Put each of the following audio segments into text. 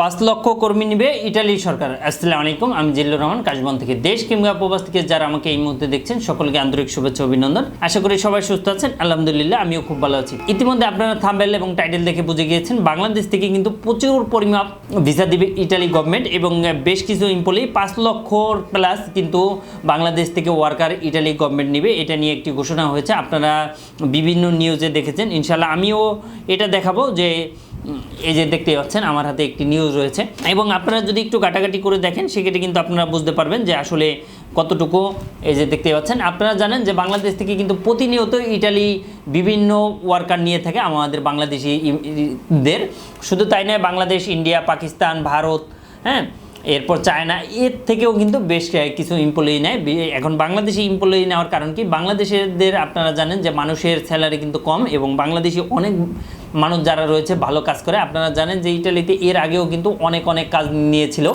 পাঁচ লক্ষ কর্মী নিবে ইটালি সরকার। আসসালামু আলাইকুম, আমি জিল্লুর রহমান, কাশবন থেকে দেশ কিংবা প্রবাস থেকে যারা আমাকে এই মুহূর্তে দেখছেন, সকলকে আন্তরিক শুভেচ্ছা অভিনন্দন। আশা করি সবাই সুস্থ আছেন, আলহামদুলিল্লাহ, আমিও খুব ভালো আছি। ইতিমধ্যে আপনারা থাম্বেল এবং টাইটেল দেখে বুঝে গিয়েছেন, বাংলাদেশ থেকে কিন্তু প্রচুর পরিমাপ ভিসা দিবে ইটালি গভর্নমেন্ট এবং বেশ কিছু ইম্পলি পাঁচ লক্ষ প্লাস কিন্তু বাংলাদেশ থেকে ওয়ার্কার ইটালি গভর্নমেন্ট নিবে। এটা নিয়ে একটি ঘোষণা হয়েছে, আপনারা বিভিন্ন নিউজে দেখেছেন। ইনশাল্লাহ আমিও এটা দেখাবো যে এই যে দেখতে পাচ্ছেন, আমার হাতে একটি নিউজ রয়েছে। এবং আপনারা যদি একটু কাটাকাটি করে দেখেন, সেক্ষেত্রে কিন্তু আপনারা বুঝতে পারবেন যে আসলে কতটুকু এই যে দেখতে পাচ্ছেন। আপনারা জানেন যে বাংলাদেশ থেকে কিন্তু প্রতিনিয়ত ইটালি বিভিন্ন ওয়ার্কার নিয়ে থাকে আমাদের বাংলাদেশি ই- ই- দের। শুধু তাই নয়, বাংলাদেশ, ইন্ডিয়া, পাকিস্তান, ভারত হ্যাঁ এরপর চায়না, এর থেকেও কিন্তু বেশ কিছু এমপ্লয়ি নেয়। এখন বাংলাদেশি এমপ্লয়ি নেওয়ার কারণ কি? বাংলাদেশের আপনারা জানেন যে মানুষের স্যালারি কিন্তু কম এবং বাংলাদেশি অনেক মানুষ যারা রয়েছে, ভালো কাজ করে। আপনারা জানেন যে ইটালিতে এর আগেও কিন্তু অনেক অনেক কাজ নিয়েছিল।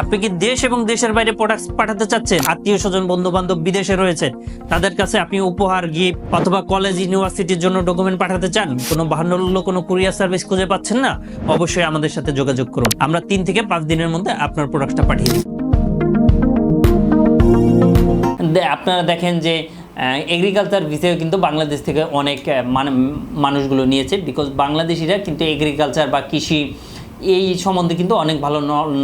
আপনি কি দেশ এবং দেশের বাইরে প্রোডাক্ট পাঠাতে চাচ্ছেন? আত্মীয় স্বজন বন্ধু বান্ধব বিদেশে রয়েছে। তাদের কাছে আপনি উপহার গিফট অথবা কলেজ ইউনিভার্সিটির জন্য ডকুমেন্ট পাঠাতে চান? কোনো বাহান্ন কোনো কুরিয়ার সার্ভিস খুঁজে পাচ্ছেন না? অবশ্যই আমাদের সাথে যোগাযোগ করুন। আমরা তিন থেকে পাঁচ দিনের মধ্যে আপনার প্রোডাক্টটা পাঠিয়ে দিই। আপনারা দেখেন যে এগ্রিকালচার ভিসাও কিন্তু বাংলাদেশ থেকে অনেক মানে- মানুষগুলো নিয়েছে বিকজ বাংলাদেশিরা কিন্তু এগ্রিকালচার বা কৃষি এই সম্বন্ধে কিন্তু অনেক ভালো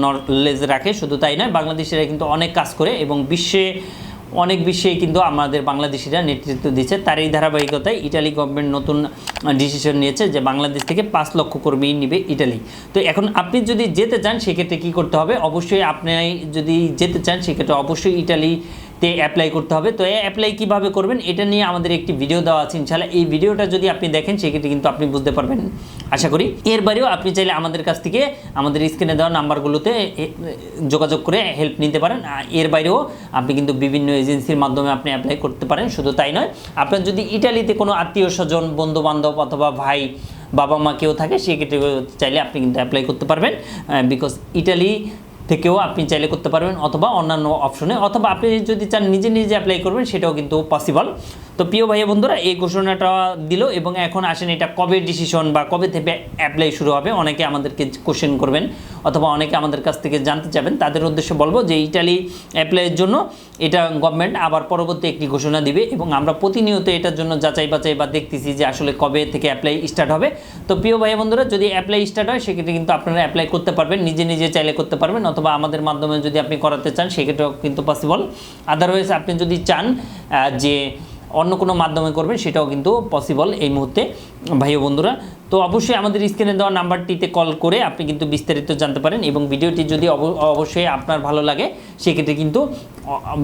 নলেজ রাখে, শুধু তাই নয়, বাংলাদেশিরা কিন্তু অনেক কাজ করে এবং বিশ্বে অনেক বিশ্বেই কিন্তু আমাদের বাংলাদেশিরা নেতৃত্ব দিচ্ছে। তার এই ধারাবাহিকতায় ইটালি গভর্নমেন্ট নতুন ডিসিশন নিয়েছে যে বাংলাদেশ থেকে পাঁচ লক্ষ কর্মী নিবে ইটালি তো এখন আপনি যদি যেতে চান, সেক্ষেত্রে কী করতে হবে? অবশ্যই আপনি যদি যেতে চান, সেক্ষেত্রে অবশ্যই ইটালিতে অ্যাপ্লাই করতে হবে। তো অ্যাপ্লাই কীভাবে করবেন, এটা নিয়ে আমাদের একটি ভিডিও দেওয়া আছে ইনশাল্লাহ এই ভিডিওটা যদি আপনি দেখেন, সেক্ষেত্রে কিন্তু আপনি বুঝতে পারবেন, আশা করি। এর বাইরেও আপনি চাইলে আমাদের কাছ থেকে আমাদের স্ক্রিনে দেওয়া নাম্বারগুলোতে যোগাযোগ করে হেল্প নিতে পারেন। এর বাইরেও আপনি কিন্তু বিভিন্ন এজেন্সির মাধ্যমে আপনি অ্যাপ্লাই করতে পারেন, শুধু তাই নয়। আপনার যদি ইটালিতে কোনো আত্মীয় স্বজন বন্ধু বান্ধব অথবা ভাই বাবা মা কেউ থাকে, সেক্ষেত্রে চাইলে আপনি কিন্তু অ্যাপ্লাই করতে পারবেন। বিকজ ইটালি থেকেও আপনি চাইলে করতে পারবেন অথবা অন্যান্য অপশনে অথবা আপনি যদি চান নিজে নিজে অ্যাপ্লাই করবেন, সেটাও কিন্তু পসিবল তো প্রিয় ভাই বন্ধুরা, এই ঘোষণাটা দিল এবং এখন আসেন এটা কবে ডিসিশন বা কবে থেকে অ্যাপ্লাই শুরু হবে, অনেকে আমাদেরকে কোশ্চেন করবেন অথবা অনেকে আমাদের কাছ থেকে জানতে চাবেন। তাদের উদ্দেশ্যে বলব যে ইটালি অ্যাপ্লাইয়ের জন্য এটা গভর্নমেন্ট আবার পরবর্তী একটি ঘোষণা দিবে এবং আমরা প্রতিনিয়ত এটার জন্য যাচাই বাছাই বা দেখতেছি যে আসলে কবে থেকে অ্যাপ্লাই স্টার্ট হবে। তো প্রিয় ভাই বন্ধুরা, যদি অ্যাপ্লাই স্টার্ট হয়, সেক্ষেত্রে কিন্তু আপনারা অ্যাপ্লাই করতে পারবেন, নিজে নিজে চাইলে করতে পারবেন অথবা আমাদের মাধ্যমে যদি আপনি করাতে চান, সেক্ষেত্রেও কিন্তু পসিবল আদারওয়াইজ আপনি যদি চান যে অন্য কোনো মাধ্যমে করবেন সেটাও কিন্তু পসিবল এই মুহূর্তে। ভাই বন্ধুরা তো অবশ্যই আমাদের স্ক্রিনে দেওয়া নাম্বারটিতে কল করে আপনি কিন্তু বিস্তারিত জানতে পারেন এবং ভিডিওটি যদি অব- অবশ্যই আপনার ভালো লাগে, সেক্ষেত্রে কিন্তু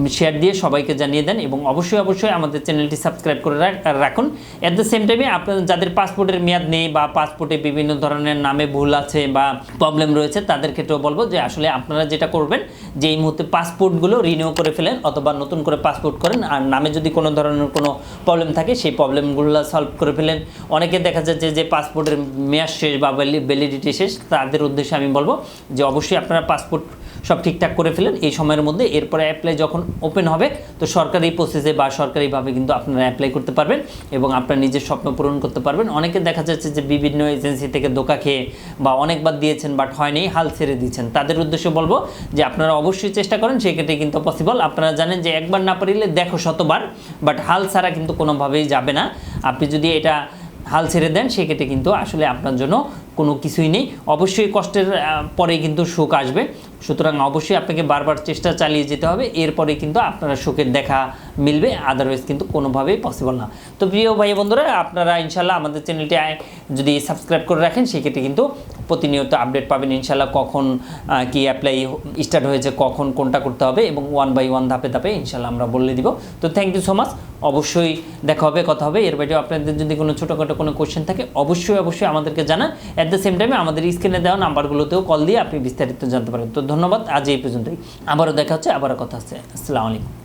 শেয়ার দিয়ে সবাইকে জানিয়ে দেন এবং অবশ্যই অবশ্যই আমাদের চ্যানেলটি সাবস্ক্রাইব করে রাখ- রাখুন। অ্যাট দ্য সেম টাইমে আপনার, যাদের পাসপোর্টের মেয়াদ নেই বা পাসপোর্টে বিভিন্ন ধরনের নামে ভুল আছে বা প্রবলেম রয়েছে, তাদের ক্ষেত্রেও বলব যে আসলে আপনারা যেটা করবেন, যে এই মুহূর্তে পাসপোর্টগুলো রিনিউ করে ফেলেন অথবা নতুন করে পাসপোর্ট করেন, আর নামে যদি কোনো ধরনের কোনো প্রবলেম থাকে, সেই প্রবলেমগুলো সলভ করে ফেলেন। অনেকে দেখা যাচ্ছে যে পাসপোর্টের মেয়াদ শেষ বা ভ্যালিডিটি শেষ, তাদের উদ্দেশ্যে আমি বলব যে অবশ্যই আপনারা পাসপোর্ট সব ঠিকঠাক করে ফেলেন। এই সময়ের মধ্যে এরপরে অ্যাপ্লাই যখন ওপেন হবে, তো সরকারি প্রসেসে বা সরকারিভাবে কিন্তু আপনারা অ্যাপ্লাই করতে পারবেন এবং আপনার নিজের স্বপ্ন পূরণ করতে পারবেন। অনেকে দেখা যাচ্ছে যে বিভিন্ন এজেন্সি থেকে দোকা খেয়ে বা অনেকবার দিয়েছেন বাট হয়নি, হাল ছেড়ে দিচ্ছেন তাদের উদ্দেশ্যে বলব যে আপনারা অবশ্যই চেষ্টা করেন, সেক্ষেত্রে কিন্তু পসিবল আপনারা জানেন যে একবার না পারিলে দেখো শতবার বাট হাল ছাড়া কিন্তু কোনোভাবেই যাবে না। আপনি যদি এটা হাল ছেড়ে দেন সেক্ষেত্রে কিন্তু আসলে আপনার জন্য কোনো কিছুই নেই। অবশ্যই কষ্টের পরে কিন্তু সুখ আসবে। সুতরাং অবশ্যই আপনাকে বারবার চেষ্টা চালিয়ে যেতে হবে। এরপরে কিন্তু আপনারা সুখের দেখা মিলবে। আদারওয়াইজ কিন্তু কোনোভাবেই পসিবল না। তো প্রিয় ভাই বন্ধুরা, আপনারা ইনশাল্লাহ আমাদের চ্যানেলটি যদি সাবস্ক্রাইব করে রাখেন, সেক্ষেত্রে কিন্তু প্রতিনিয়ত আপডেট পাবেন। ইনশাল্লাহ কখন কি অ্যাপ্লাই স্টার্ট হয়েছে, কখন কোনটা করতে হবে এবং ওয়ান বাই ওয়ান ধাপে ধাপে ইনশাল্লাহ আমরা বলে দিব। তো থ্যাংক ইউ সো মাচ অবশ্যই দেখা হবে, কথা হবে। এর বাইরেও আপনাদের যদি কোনো ছোটোখাটো কোনো কোয়েশ্চেন থাকে, অবশ্যই অবশ্যই আমাদেরকে জানান। অ্যাট দ্য সেম টাইমে আমাদের স্ক্রিনে দেওয়া নাম্বারগুলোতেও কল দিয়ে আপনি বিস্তারিত জানতে পারেন। তো ধন্যবাদ, আজ এই পর্যন্তই। আবারও দেখা হচ্ছে, আবারও কথা আছে আসসালামু আলাইকুম।